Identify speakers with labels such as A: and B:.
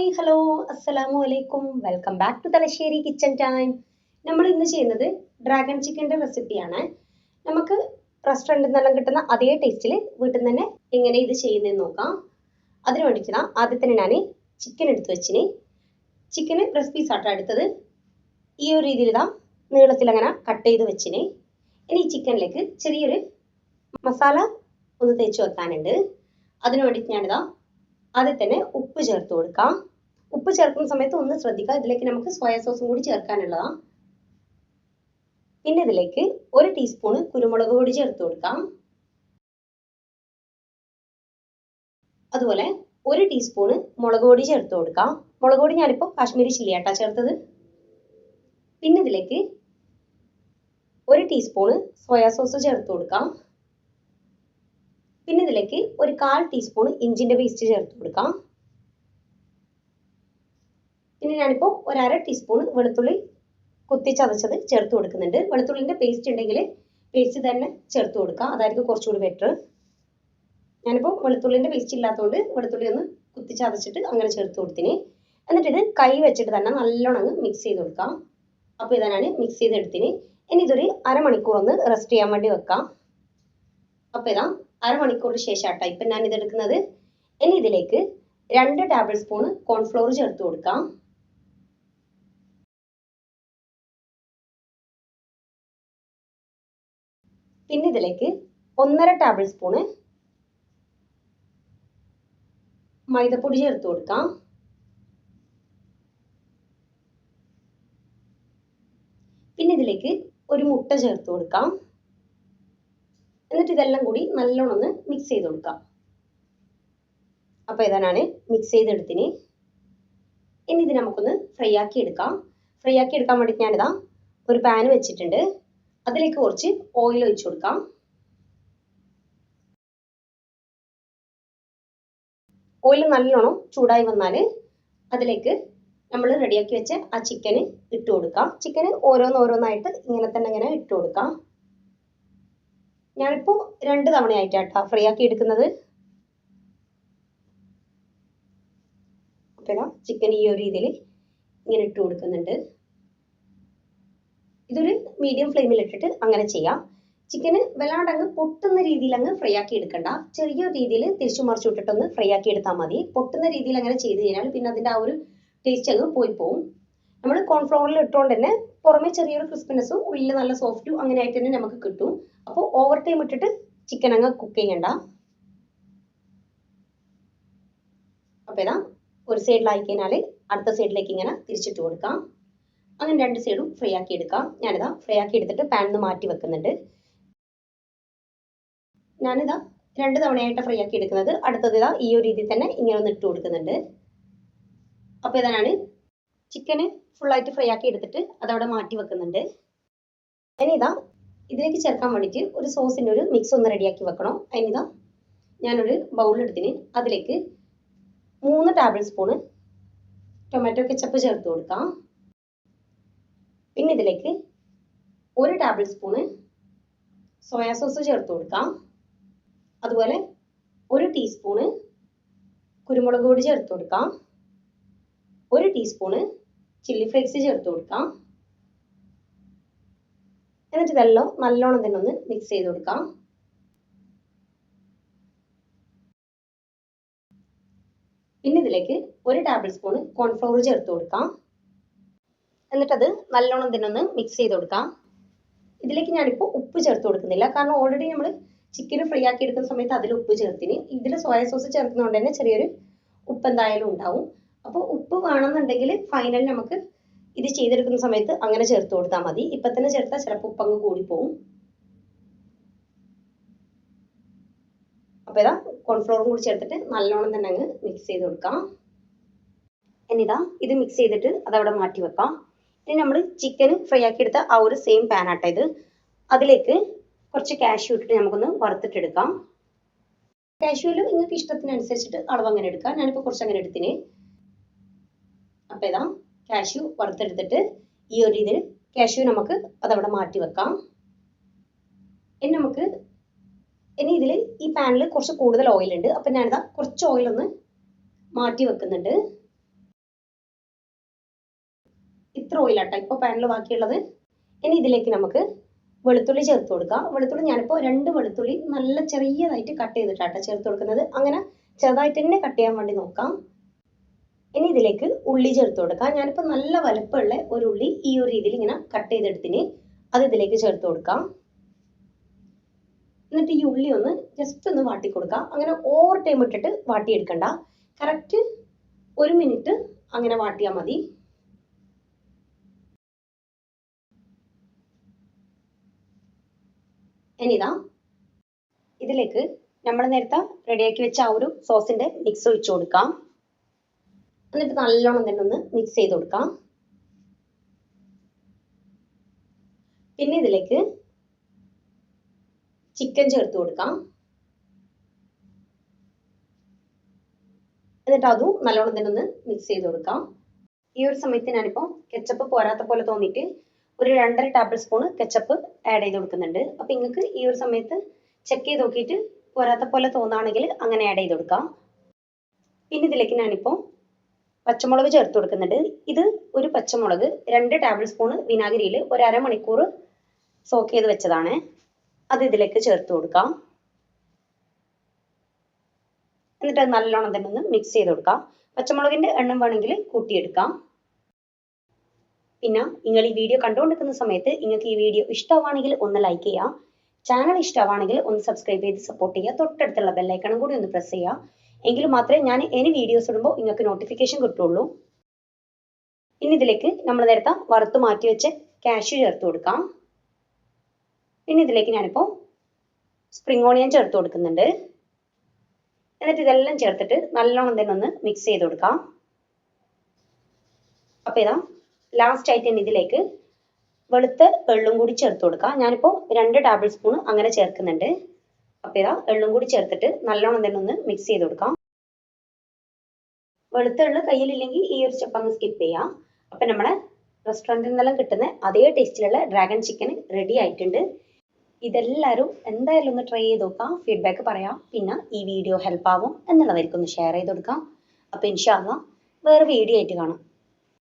A: Hi hello അസ്സലാമു അലൈക്കും. Welcome back to Thalassery kitchen time. നമ്മൾ ഇന്ന് ചെയ്യുന്നത് ഡ്രാഗൺ ചിക്കന്റെ റെസിപ്പിയാണ്. നമുക്ക് റെസ്റ്റോറന്റിൽ നിന്നെല്ലാം കിട്ടുന്ന അതേ ടേസ്റ്റിൽ വീട്ടിൽ നിന്ന് തന്നെ എങ്ങനെ ഇത് ചെയ്യുന്നതെന്ന് നോക്കാം. അതിന് വേണ്ടിയിട്ട് ആദ്യം തന്നെ ഞാൻ ചിക്കൻ എടുത്ത് വെച്ചിന്. ചിക്കന് റെസിപ്പീസ് ആട്ടാ എടുത്തത്. ഈ ഒരു രീതിയിൽ ഇതാ നീളത്തിൽ അങ്ങനെ കട്ട് ചെയ്ത് വെച്ചിന്. ഇനി ഈ ചിക്കനിലേക്ക് ചെറിയൊരു മസാല ഒന്ന് തേച്ച് വെക്കാനുണ്ട്. അതിന് വേണ്ടിയിട്ട് ഞാനിതാ ആദ്യത്തന്നെ ഉപ്പ് ചേർത്ത് കൊടുക്കാം. ഉപ്പ് ചേർക്കുന്ന സമയത്ത് ഒന്ന് ശ്രദ്ധിക്കുക. ഇതിലേക്ക് നമുക്ക് സോയ സോസും കൂടി ചേർക്കാനുള്ളതാണ് പിന്നെ ഇതിലേക്ക് ഒരു ടീസ്പൂണ് കുരുമുളക് പൊടി ചേർത്ത് കൊടുക്കാം. അതുപോലെ ഒരു ടീസ്പൂണ് മുളക് പൊടി ചേർത്ത് കൊടുക്കാം. മുളക് പൊടി ഞാനിപ്പോൾ കാശ്മീരി ചില്ലിയാട്ടാ ചേർത്തത്. പിന്നെ ഇതിലേക്ക് ഒരു ടീസ്പൂണ് സോയാ സോസ് ചേർത്ത് കൊടുക്കാം. പിന്നെ ഇതിലേക്ക് ഒരു കാൽ ടീസ്പൂൺ ഇഞ്ചിന്റെ പേസ്റ്റ് ചേർത്ത് കൊടുക്കാം. പിന്നെ ഞാനിപ്പോൾ അര ടീസ്പൂൺ വെളുത്തുള്ളി കുത്തി ചതച്ചത് ചേർത്ത് കൊടുക്കുന്നുണ്ട്. വെളുത്തുള്ളിന്റെ പേസ്റ്റ് ഉണ്ടെങ്കിൽ പേസ്റ്റ് തന്നെ ചേർത്ത് കൊടുക്കുക അതായിരിക്കും കുറച്ചുകൂടി ബെറ്റർ ഞാനിപ്പോൾ വെളുത്തുള്ളിന്റെ പേസ്റ്റ് ഇല്ലാത്തതുകൊണ്ട് വെളുത്തുള്ളി ഒന്ന് കുത്തി ചതച്ചിട്ട് അങ്ങനെ ചേർത്ത് കൊടുത്തിന്. എന്നിട്ട് ഇത് കൈ വെച്ചിട്ട് തന്നെ നല്ലോണം മിക്സ് ചെയ്ത് കൊടുക്കാം. അപ്പോൾ ഇതാണ് മിക്സ് ചെയ്തെടുത്തിന്. ഇനി ഇതൊരു അരമണിക്കൂർ ഒന്ന് റെസ്റ്റ് ചെയ്യാൻ വേണ്ടി വെക്കാം. അപ്പോൾ ഇതാ അരമണിക്കൂറിന് ശേഷം ആട്ടോ ഇപ്പം ഞാൻ ഇത് എടുക്കുന്നത് ഇനി ഇതിലേക്ക് രണ്ട് ടേബിൾ സ്പൂൺ കോൺഫ്ലോർ ചേർത്ത് കൊടുക്കാം. പിന്നെ ഇതിലേക്ക് ഒന്നര ടേബിൾ സ്പൂണ് മൈദപ്പൊടി ചേർത്ത് കൊടുക്കാം. പിന്നെ ഇതിലേക്ക് ഒരു മുട്ട ചേർത്ത് കൊടുക്കാം. എന്നിട്ട് ഇതെല്ലാം കൂടി നല്ലോണം ഒന്ന് മിക്സ് ചെയ്ത് കൊടുക്കാം. അപ്പോൾ ഇതാണ് മിക്സ് ചെയ്തെടുത്തിന്. ഇനി ഇത് നമുക്കൊന്ന് ഫ്രൈ ആക്കി എടുക്കാം. ഫ്രൈ ആക്കി എടുക്കാൻ വേണ്ടിയിട്ട് ഞാനിതാ ഒരു പാൻ വെച്ചിട്ടുണ്ട്. അതിലേക്ക് കുറച്ച് ഓയിൽ ഒഴിച്ചു കൊടുക്കാം. ഓയിൽ നല്ലോണം ചൂടായി വന്നാൽ അതിലേക്ക് നമ്മൾ റെഡിയാക്കി വെച്ച ആ ചിക്കന് ഇട്ട് കൊടുക്കാം. ചിക്കന് ഓരോന്നോരോന്നായിട്ട് ഇങ്ങനെ തന്നെ ഇങ്ങനെ ഇട്ട് കൊടുക്കാം. ഞാനിപ്പോൾ രണ്ട് തവണയായിട്ടാട്ടോ ഫ്രൈ ആക്കി എടുക്കുന്നത്. അപ്പോൾ ചിക്കൻ ഈ ഒരു രീതിയിൽ ഇങ്ങനെ ഇട്ട് കൊടുക്കുന്നുണ്ട്. ഇതൊരു മീഡിയം ഫ്ലെയിമിൽ ഇട്ടിട്ട് അങ്ങനെ ചെയ്യാം. ചിക്കന് വല്ലാണ്ട് അങ്ങ് പൊട്ടുന്ന രീതിയിൽ അങ്ങ് ഫ്രൈ ആക്കി എടുക്കണ്ട. ചെറിയ രീതിയിൽ തിരിച്ചു മറിച്ചു ഇട്ടിട്ടൊന്ന് ഫ്രൈ ആക്കി എടുത്താൽ മതി. പൊട്ടുന്ന രീതിയിൽ അങ്ങനെ ചെയ്ത് കഴിഞ്ഞാൽ പിന്നെ അതിന്റെ ആ ഒരു ടേസ്റ്റ് അങ്ങ് പോയി പോകും നമ്മൾ കോൺഫ്ലോറിൽ ഇട്ടുകൊണ്ട് തന്നെ പുറമെ ചെറിയൊരു ക്രിസ്പിനെസ്സും ഉള്ളിൽ നല്ല സോഫ്റ്റും അങ്ങനെ ആയിട്ട് തന്നെ നമുക്ക് കിട്ടും. അപ്പോൾ ഓവർ ടൈം ഇട്ടിട്ട് ചിക്കൻ അങ്ങ് കുക്ക് ചെയ്യണ്ട. അപ്പോൾ ഇതാ ഒരു സൈഡിലായി കഴിഞ്ഞാൽ അടുത്ത സൈഡിലേക്ക് ഇങ്ങനെ തിരിച്ചിട്ട് കൊടുക്കാം. അങ്ങനെ രണ്ട് സൈഡും ഫ്രൈ ആക്കി എടുക്കാം. ഞാനിതാ ഫ്രൈ ആക്കി എടുത്തിട്ട് പാനിൽ നിന്ന് മാറ്റി വെക്കുന്നുണ്ട്. ഞാനിതാ രണ്ട് തവണയായിട്ട് ഫ്രൈ ആക്കി എടുക്കുന്നത്. അടുത്തത് ഇതാ ഈ ഒരു രീതിയിൽ തന്നെ ഇങ്ങനെ ഒന്ന് ഇട്ട് കൊടുക്കുന്നുണ്ട്. അപ്പോൾ ഇതാണ് ചിക്കന് ഫുള്ളായിട്ട് ഫ്രൈ ആക്കി എടുത്തിട്ട് അതവിടെ മാറ്റി വെക്കുന്നുണ്ട്. ഇനി ഇതാ ഇതിലേക്ക് ചേർക്കാൻ വേണ്ടിയിട്ട് ഒരു സോസിന്റെ ഒരു മിക്സ് ഒന്ന് റെഡിയാക്കി വെക്കണം. അതിനിതാ ഞാനൊരു ബൗൾ എടുത്തിന് അതിലേക്ക് മൂന്ന് ടേബിൾ സ്പൂണ് ടൊമാറ്റോ കെച്ചപ്പ് ചേർത്ത് കൊടുക്കാം. പിന്നെ ഇതിലേക്ക് ഒരു ടേബിൾ സ്പൂണ് സോയാ സോസ് ചേർത്ത് കൊടുക്കാം. അതുപോലെ ഒരു ടീസ്പൂണ് കുരുമുളക് പൊടി ചേർത്ത് കൊടുക്കാം. ഒരു ടീസ്പൂണ് ചില്ലി ഫ്ലേക്സ് ചേർത്ത് കൊടുക്കാം. എന്നിട്ട് ഇതെല്ലാം നല്ലോണം തന്നെ ഒന്ന് മിക്സ് ചെയ്ത് കൊടുക്കാം. പിന്നെ ഇതിലേക്ക് ഒരു ടേബിൾ സ്പൂണ് കോൺഫ്ലവർ ചേർത്ത് കൊടുക്കാം. എന്നിട്ടത് നല്ലോണം തന്നെ ഒന്ന് മിക്സ് ചെയ്ത് കൊടുക്കാം. ഇതിലേക്ക് ഞാനിപ്പോൾ ഉപ്പ് ചേർത്ത് കൊടുക്കുന്നില്ല. കാരണം ഓൾറെഡി നമ്മൾ ചിക്കൻ ഫ്രൈ ആക്കി എടുക്കുന്ന സമയത്ത് അതിൽ ഉപ്പ് ചേർത്തിന്. ഇതിൽ സോയ സോസ് ചേർക്കുന്നതുകൊണ്ട് തന്നെ ചെറിയൊരു ഉപ്പ് എന്തായാലും ഉണ്ടാവും. അപ്പോൾ ഉപ്പ് വേണമെന്നുണ്ടെങ്കിൽ ഫൈനൽ നമുക്ക് ഇത് ചെയ്തെടുക്കുന്ന സമയത്ത് അങ്ങനെ ചേർത്ത് കൊടുത്താൽ മതി. ഇപ്പം തന്നെ ചേർത്താൽ ചിലപ്പോൾ ഉപ്പങ്ങ് കൂടിപ്പോവും. അപ്പോൾ ഇതാ കോൺഫ്ലോറും കൂടി ചേർത്തിട്ട് നല്ലോണം തന്നെ അങ്ങ് മിക്സ് ചെയ്ത് കൊടുക്കാം. എന്നിതാ ഇത് മിക്സ് ചെയ്തിട്ട് അതവിടെ മാറ്റി വെക്കാം. ഇനി നമ്മൾ ചിക്കൻ ഫ്രൈ ആക്കി എടുത്ത ആ ഒരു സെയിം പാൻ ആട്ടോ ഇത്. അതിലേക്ക് കുറച്ച് കാഷ്യൂ ഇട്ടിട്ട് നമുക്കൊന്ന് വറുത്തിട്ടെടുക്കാം. കാഷ്യൂവിൽ നിങ്ങൾക്ക് ഇഷ്ടത്തിനനുസരിച്ചിട്ട് അളവ് അങ്ങനെ എടുക്കാം. ഞാനിപ്പോൾ കുറച്ച് അങ്ങനെ എടുത്തിന്. അപ്പോൾ ഇതാ കാഷ്യൂ വറുത്തെടുത്തിട്ട് ഈ ഒരു രീതിയിൽ കാഷ്യൂ നമുക്ക് അതവിടെ മാറ്റി വെക്കാം. ഇനി നമുക്ക് ഇനി ഇതിൽ ഈ പാനിൽ കുറച്ച് കൂടുതൽ ഓയിൽ ഉണ്ട്. അപ്പം ഞാനിതാ കുറച്ച് ഓയിൽ ഒന്ന് മാറ്റി വെക്കുന്നുണ്ട്. ഇത്ര ഓയിലാട്ടോ ഇപ്പോൾ പാനിൽ ബാക്കിയുള്ളത്. ഇനി ഇതിലേക്ക് നമുക്ക് വെളുത്തുള്ളി ചേർത്ത് കൊടുക്കാം. വെളുത്തുള്ളി ഞാനിപ്പോൾ രണ്ട് വെളുത്തുള്ളി നല്ല ചെറിയതായിട്ട് കട്ട് ചെയ്തിട്ടാട്ടോ ചേർത്ത് കൊടുക്കുന്നത്. അങ്ങനെ ചെറുതായിട്ട് തന്നെ കട്ട് ചെയ്യാൻ വേണ്ടി നോക്കാം. ഇനി ഇതിലേക്ക് ഉള്ളി ചേർത്ത് കൊടുക്കാം. ഞാനിപ്പോൾ നല്ല വലുപ്പമുള്ള ഒരു ഉള്ളി ഈ ഒരു രീതിയിൽ ഇങ്ങനെ കട്ട് ചെയ്തെടുത്തിന് അത് ഇതിലേക്ക് ചേർത്ത് കൊടുക്കാം. എന്നിട്ട് ഈ ഉള്ളി ഒന്ന് ജസ്റ്റ് ഒന്ന് വാട്ടി കൊടുക്കാം. അങ്ങനെ ഓവർ ടൈം ഇട്ടിട്ട് വാട്ടിയെടുക്കണ്ട. കറക്റ്റ് ഒരു മിനിറ്റ് അങ്ങനെ വാട്ടിയാൽ മതി. ഇനിതാ ഇതിലേക്ക് നമ്മൾ നേരത്തെ റെഡിയാക്കി വെച്ച ആ ഒരു സോസിന്റെ മിക്സ് ഒഴിച്ച് കൊടുക്കാം. എന്നിട്ട് നല്ലോണം തന്നെ ഒന്ന് മിക്സ് ചെയ്ത് കൊടുക്കാം. പിന്നെ ഇതിലേക്ക് ചിക്കൻ ചേർത്ത് കൊടുക്കാം. എന്നിട്ട് അതും നല്ലോണം തന്നെ ഒന്ന് മിക്സ് ചെയ്ത് കൊടുക്കാം. ഈ ഒരു സമയത്ത് ഞാനിപ്പോൾ കെച്ചപ്പ് പോരാത്ത പോലെ തോന്നിയിട്ട് ഒരു രണ്ടര ടേബിൾ സ്പൂൺ കെച്ചപ്പ് ആഡ് ചെയ്ത് കൊടുക്കുന്നുണ്ട്. അപ്പം നിങ്ങൾക്ക് ഈ ഒരു സമയത്ത് ചെക്ക് ചെയ്ത് നോക്കിയിട്ട് പോരാത്ത പോലെ തോന്നുകയാണെങ്കിൽ അങ്ങനെ ആഡ് ചെയ്ത് കൊടുക്കാം. പിന്നെ ഇതിലേക്ക് ഞാനിപ്പോൾ പച്ചമുളക് ചേർത്ത് കൊടുക്കുന്നുണ്ട്. ഇത് ഒരു പച്ചമുളക് രണ്ട് ടേബിൾ സ്പൂൺ വിനാഗിരിയിൽ ഒരു അരമണിക്കൂർ സോക്ക് ചെയ്ത് വെച്ചതാണ്. അത് ഇതിലേക്ക് ചേർത്ത് കൊടുക്കാം. എന്നിട്ട് അത് നല്ലോണം തന്നെ ഒന്ന് മിക്സ് ചെയ്ത് കൊടുക്കാം. പച്ചമുളകിന്റെ എണ്ണം വേണമെങ്കിൽ കൂട്ടിയെടുക്കാം. പിന്നെ നിങ്ങൾ ഈ വീഡിയോ കണ്ടുകൊണ്ടിരിക്കുന്ന സമയത്ത് നിങ്ങൾക്ക് ഈ വീഡിയോ ഇഷ്ടമാണെങ്കിൽ ഒന്ന് ലൈക്ക് ചെയ്യുക. ചാനൽ ഇഷ്ടമാണെങ്കിൽ ഒന്ന് സബ്സ്ക്രൈബ് ചെയ്ത് സപ്പോർട്ട് ചെയ്യുക. തൊട്ടടുത്തുള്ള ബെല്ലൈക്കണും കൂടി ഒന്ന് പ്രസ് ചെയ്യുക. എങ്കിൽ മാത്രമേ ഞാൻ ഇനി വീഡിയോസ് ഇടുമ്പോൾ നിങ്ങൾക്ക് നോട്ടിഫിക്കേഷൻ കിട്ടുള്ളൂ ഇനി ഇതിലേക്ക് നമ്മൾ നേരത്തെ വറുത്ത് മാറ്റി വെച്ച കാഷ്യൂ ചേർത്ത് കൊടുക്കാം. ഇനി ഇതിലേക്ക് ഞാനിപ്പോൾ സ്പ്രിംഗ് ഓണിയൻ ചേർത്ത് കൊടുക്കുന്നുണ്ട്. എന്നിട്ട് ഇതെല്ലാം ചേർത്തിട്ട് നല്ലോണം തന്നെ ഒന്ന് മിക്സ് ചെയ്ത് കൊടുക്കാം. അപ്പോൾ ഇതാ ലാസ്റ്റ് ആയിട്ട് തന്നെ ഇതിലേക്ക് വെളുത്ത എള്ളും കൂടി ചേർത്ത് കൊടുക്കാം. ഞാനിപ്പോൾ രണ്ട് ടേബിൾ സ്പൂൺ അങ്ങനെ ചേർക്കുന്നുണ്ട്. അപ്പോൾ ഇതാ എള്ളും കൂടി ചേർത്തിട്ട് നല്ലോണം തന്നെ ഒന്ന് മിക്സ് ചെയ്ത് കൊടുക്കാം. വെളുത്ത എള്ള് കയ്യിലില്ലെങ്കിൽ ഈ ഒരു സ്റ്റെപ്പ് അങ്ങ് സ്കിപ്പ് ചെയ്യാം. അപ്പം നമ്മളെ റെസ്റ്റോറന്റിൽ നിന്നെല്ലാം കിട്ടുന്ന അതേ ടേസ്റ്റിലുള്ള ഡ്രാഗൺ ചിക്കൻ റെഡി ആയിട്ടുണ്ട്. ഇതെല്ലാവരും എന്തായാലും ഒന്ന് ട്രൈ ചെയ്ത് നോക്കാം. ഫീഡ്ബാക്ക് പറയാം. പിന്നെ ഈ വീഡിയോ ഹെൽപ്പ് ആവും എന്നുള്ളവർക്ക് ഒന്ന് ഷെയർ ചെയ്ത് കൊടുക്കാം. അപ്പോൾ ഇൻഷാല്ല വേറെ വീഡിയോ ആയിട്ട് കാണാം.